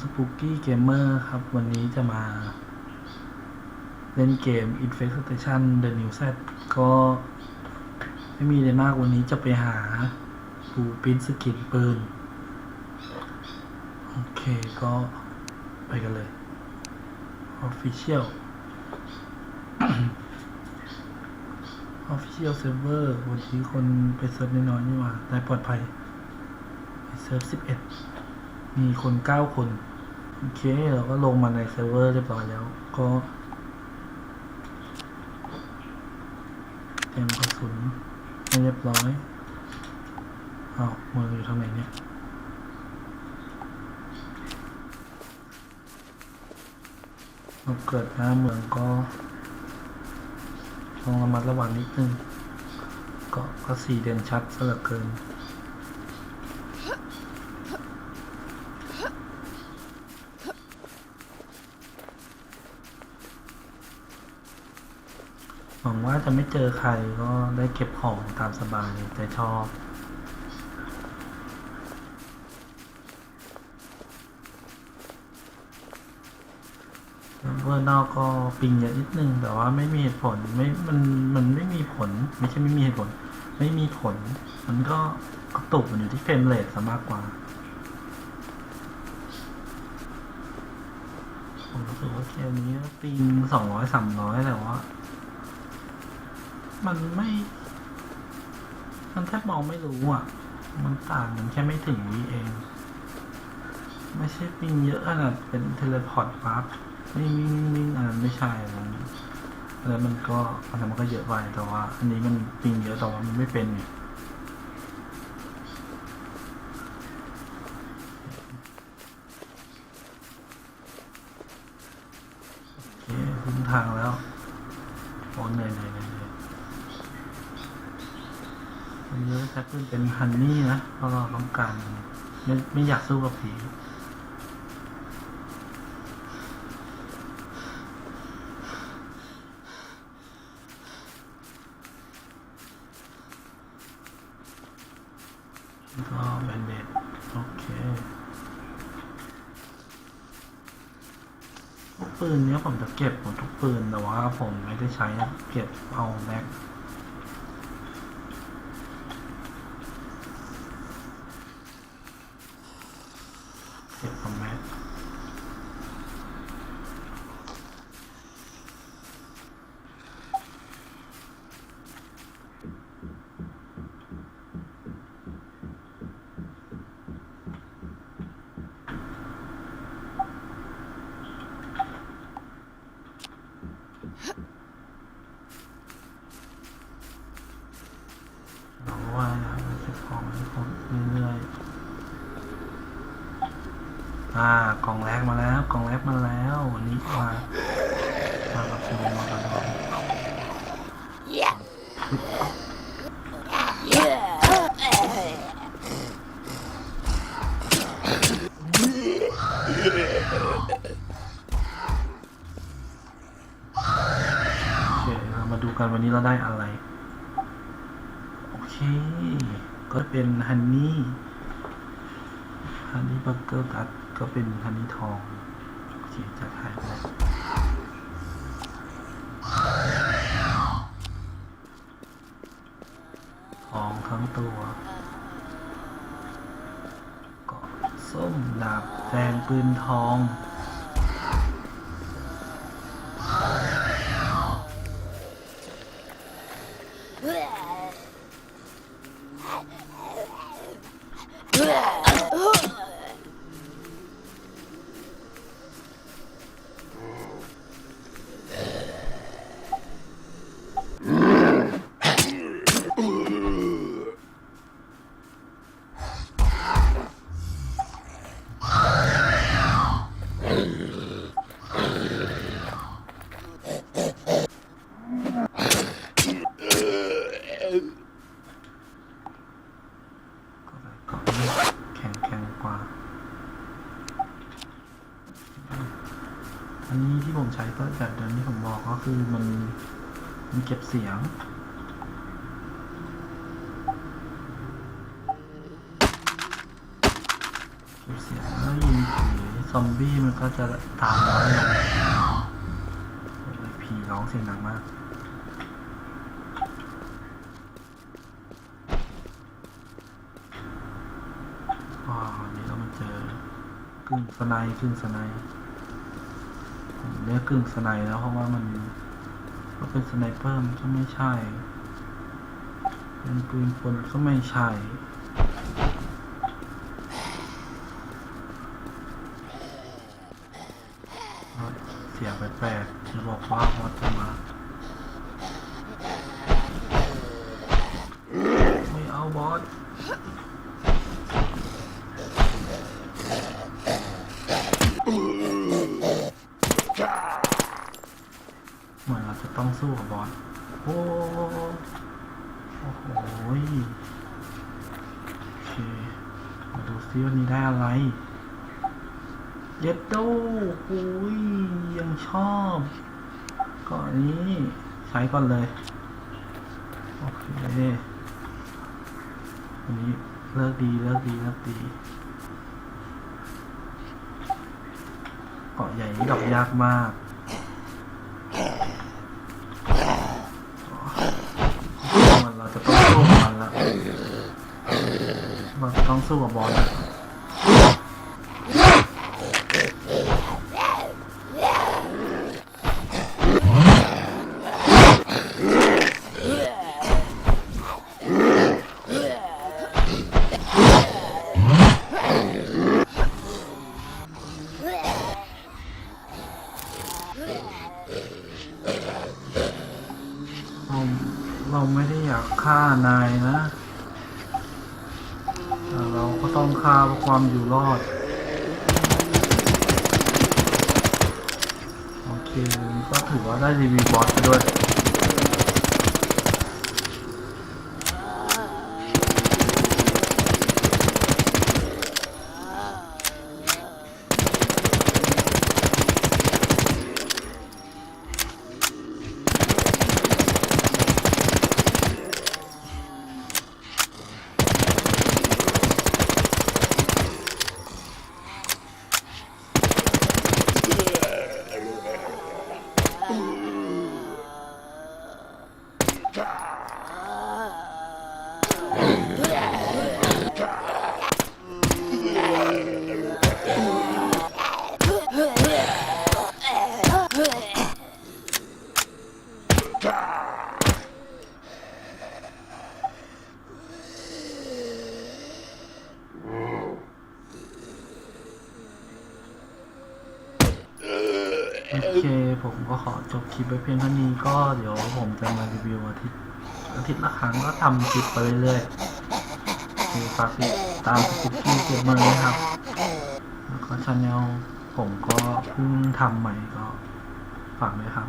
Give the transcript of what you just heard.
สปูกี้เกมเมอร์ครับ วันนี้จะมา เล่นเกม Infestation The New Set ก็ไม่มีอะไรมากวันนี้จะไปหาบูปินสกินปืน โอเคก็ไปกันเลย Official Official Server วันนี้คนไปเซิร์ฟน้อยๆนี่ว่าได้ปลอดภัยไปเซิร์ฟ11 มีคน9คน โอเค เราก็ลงมาในเซิร์ฟเวอร์เรียบร้อยแล้ว ก็เตรียมกระสุนให้เรียบร้อยอ้าวมืออยู่ทางไหนเนี่ยเราเกิดหน้าเมืองก็ต้องระมัดระวังนิดนึง ก็ก็สีเด่นชัดซะเหลือเกิน หวังว่าจะไม่เจอใครก็ได้เก็บของตามสบายแต่ชอบเวอร์นอกก็ปิงเยอะนิดนึง แต่ว่าไม่มีเหตุผลไม่มันมันไม่มีผล ไม่ใช่ไม่มีเหตุผล ไม่มีผล มันก็กระตุกมันอยู่ที่เฟรมเรทซะมากกว่าผมรู้สึกว่าเกมนี้ปิงสองร้อยสามร้อยแต่ว่า มันไม่ มันแทบมองไม่รู้อะ มันต่างกันแค่ไม่ถึงวิเอง ไม่ใช่ปิงเยอะขนาดเป็นเทเลพอร์ตปั๊บไม่วิ่งวิ่งอันนั้นไม่ใช่อะไรนั้นแล้วมันก็อันนั้นมันก็เยอะไปแต่ว่า อันนี้มันปิงเยอะแต่ว่ามันไม่เป็นไงโอเคถึงทางแล้วโอ้เหนื่อยเหนื่อย เหนื่อยเหนื่อยวันนี้แท็กเป็นฮันนี่นะเพราะเราต้องการไม่ไม่อยากสู้กับผีก็แบนเดดโอเคพวกปืนเนี้ยผมจะเก็บหมดทุกปืนแต่ว่าผมไม่ได้ใช้นะเก็บเอาแม็กเก็บเอาแม็กเราว่านะมันเก็บของให้ครบเรื่อยๆอ่า กล่องแรกมาแล้วกล่องแรกมาแล้ว วันนี้มามากับชิวมากับเราโอเคเรามาดูกันวันนี้เราได้อะไร โอเค ก็เป็นฮันนี่ฮันนี่บั ก็เป็นพันนี่ทองโอเคจะถ่ายไปทองทั้งตัวเกาะส้มดาบแฟนปืนทอง ใช้ก็แบบเดิมที่ผมบอกก็คือมันมันเก็บเสียงเก็บเสียงแล้วยิงผีซอมบี้มันก็จะตามน้อยลงผีร้องเสียงดังมากว้าววันนี้เรามาเจอกึ่งสไนกึ่งสไน เรียกกึ่งสไนแล้วเพราะว่ามันก็เป็นสไนเปอร์มันก็ไม่ใช่ เป็นปืนกลก็ไม่ใช่เสียงแปลกๆจะบอกว่ามอสจะมาไม่เอาบอส เหมือนเราจะต้อง สู้กับบอสโอ้โอ้โหโอเคมาดูซิวันนี้ได้อะไรเย็ดโดอุ้ยยังชอบก่อนนี้ใช้ก่อนเลย โอเควันนี้เลิกดีเลิกดีเลิกดีเกาะใหญ่นี่ดอกยากมากมันเราจะต้องสู้กับมันแล้วเราจะต้อง สู้กับบอลเราไม่ได้อยากฆ่านายนะ องคาความอยู่รอด โอเคก็ถือว่าได้รีวิวบอสไปด้วย โอเค ผมก็ขอจบคลิปไปเพียงเท่านี้ก็เดี๋ยวผมจะมารีวิวอาทิตย์อาทิตย์ละครั้งก็ทำคลิปไปเรื่อยๆคือฝากติดตามสกุปกี้เกมเมอร์นะครับ แล้วก็ชาแนลผมก็เพิ่งทำใหม่ก็ฝากด้วยครับ